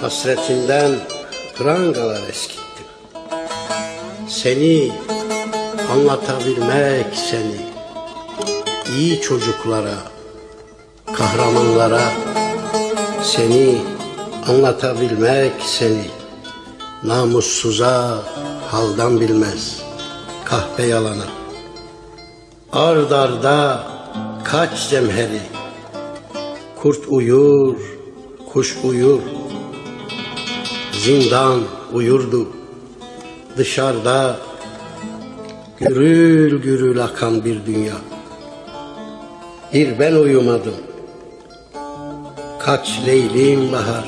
Hasretinden prangalar eskittim. Seni anlatabilmek seni iyi çocuklara, kahramanlara seni anlatabilmek seni namussuza haldan bilmez kahpe yalana. Ard arda kaç zemheri Kurt uyur, kuş uyur Zindan uyurdu. Dışarıda Gürül gürül akan bir dünya. Bir ben uyumadım. Kaç leylim bahar.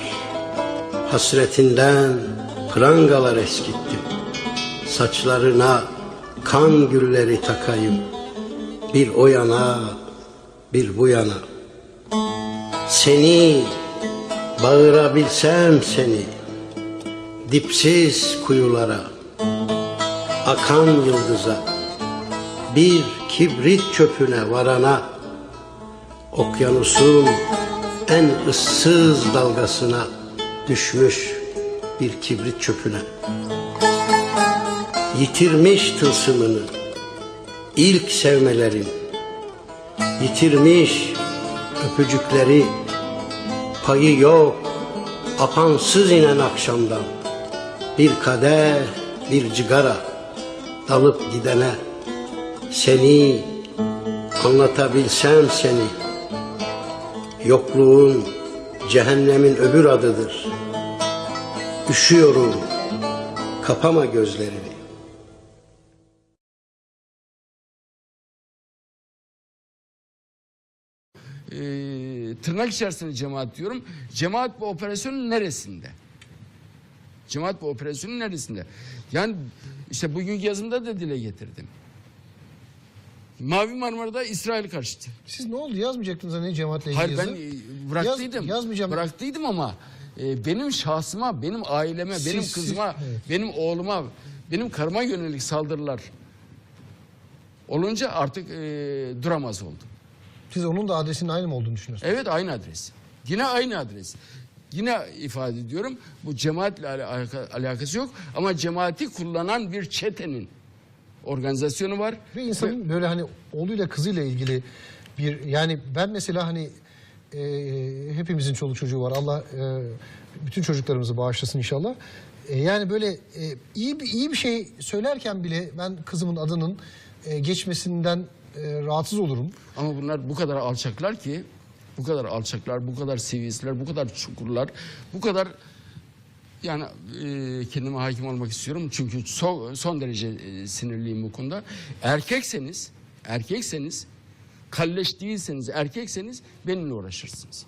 Hasretinden prangalar eskittim Saçlarına kan gülleri takayım. Bir o yana bir bu yana. Seni bağırabilsem seni Dipsiz kuyulara Akan yıldıza Bir kibrit çöpüne varana Okyanusun en ıssız dalgasına Düşmüş bir kibrit çöpüne. Yitirmiş tılsımını ilk sevmelerin Yitirmiş öpücükleri Payı yok apansız inen akşamdan Bir kadeh bir cigara Dalıp gidene Seni anlatabilsem seni Yokluğun cehennemin öbür adıdır Üşüyorum kapama gözlerini e, tırnak içerisinde cemaat diyorum. Cemaat bu operasyonun neresinde? Cemaat bu operasyonun neresinde? Yani işte bugünkü yazımda da dile getirdim. Mavi Marmara'da İsrail karşıtı. Siz ne oldu yazmayacaktınız hani cemaatle ilgili Hayır ben yazı? e, bıraktıydım. Yaz- yazmayacağım. Bıraktıydım ama e, benim şahsıma, benim aileme, Siz- benim siz- kızıma, evet. benim oğluma, benim karıma yönelik saldırılar olunca artık e, duramaz oldum. Siz onun da adresinin aynı mı olduğunu düşünüyorsunuz? Evet aynı adres. Yine aynı adres. Yine ifade ediyorum bu cemaatle alaka- alakası yok ama cemaati kullanan bir çetenin organizasyonu var. Ve insanın böyle hani oğluyla kızıyla ilgili bir yani ben mesela hani e, hepimizin çoluk çocuğu var. Allah e, bütün çocuklarımızı bağışlasın inşallah. E, yani böyle e, iyi bir iyi bir şey söylerken bile ben kızımın adının e, geçmesinden e, rahatsız olurum. Ama bunlar bu kadar alçaklar ki bu kadar alçaklar, bu kadar seviyesizler, bu kadar çukurlar, bu kadar yani e, kendime hakim olmak istiyorum çünkü son, son derece e, sinirliyim bu konuda. Erkekseniz, erkekseniz, kalleş değilseniz, erkekseniz benimle uğraşırsınız.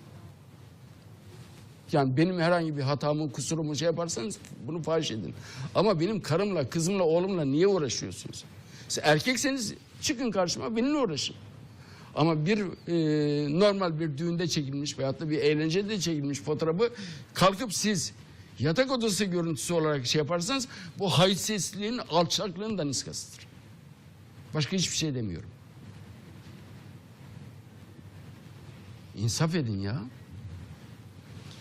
Yani benim herhangi bir hatamı, kusurumu şey yaparsanız bunu fahiş edin. Ama benim karımla, kızımla, oğlumla niye uğraşıyorsunuz? Siz erkekseniz çıkın karşıma benimle uğraşın. Ama bir e, normal bir düğünde çekilmiş veyahut da bir eğlencede çekilmiş fotoğrafı kalkıp siz yatak odası görüntüsü olarak şey yaparsanız bu haysiyetsizliğin, alçaklığın da niskasıdır. Başka hiçbir şey demiyorum. İnsaf edin ya.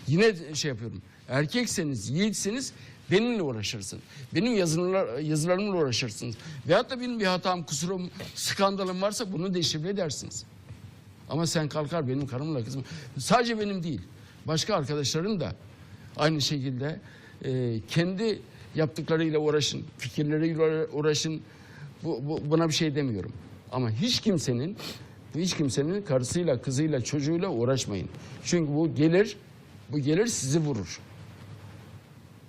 Yine şey yapıyorum. Erkekseniz, yiğitseniz benimle uğraşırsın. Benim yazılar, yazılarımla uğraşırsınız. Veyahut da benim bir hatam, kusurum, skandalım varsa bunu deşifre edersiniz. Ama sen kalkar benim karımla kızım. Sadece benim değil. Başka arkadaşlarım da aynı şekilde e, kendi yaptıklarıyla uğraşın, fikirleriyle uğraşın. Bu, bu- buna bir şey demiyorum. Ama hiç kimsenin hiç kimsenin karısıyla, kızıyla, çocuğuyla uğraşmayın. Çünkü bu gelir, bu gelir sizi vurur.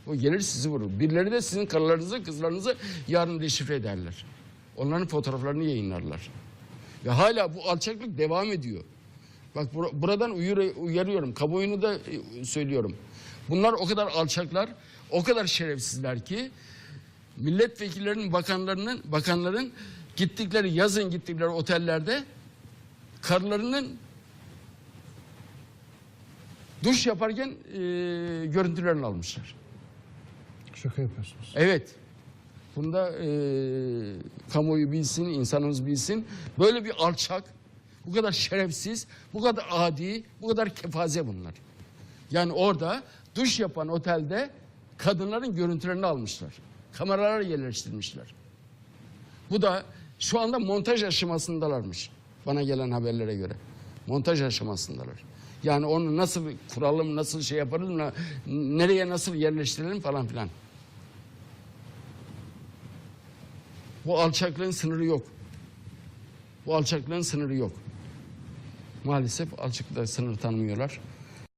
Bu gelir sizi vurur. Birileri de sizin karılarınızı, kızlarınızı yarın deşifre ederler. Onların fotoğraflarını yayınlarlar. Ve hala bu alçaklık devam ediyor. Bak bura- buradan uyur- uyarıyorum. Kamuoyunu da e, söylüyorum. Bunlar o kadar alçaklar, o kadar şerefsizler ki milletvekillerinin, bakanlarının, bakanların gittikleri yazın gittikleri otellerde karılarının duş yaparken e, görüntülerini almışlar. Şaka yapıyorsunuz. Evet. Bunda e, kamuoyu bilsin, insanımız bilsin. Böyle bir alçak, bu kadar şerefsiz, bu kadar adi, bu kadar kefaze bunlar. Yani orada duş yapan otelde kadınların görüntülerini almışlar. Kameralar yerleştirmişler. Bu da şu anda montaj aşamasındalarmış. Bana gelen haberlere göre. Montaj aşamasındalar. Yani onu nasıl kuralım, nasıl şey yaparız, nereye nasıl yerleştirelim falan filan. Bu alçaklığın sınırı yok. Bu alçaklığın sınırı yok. Maalesef alçaklıkta sınır tanımıyorlar.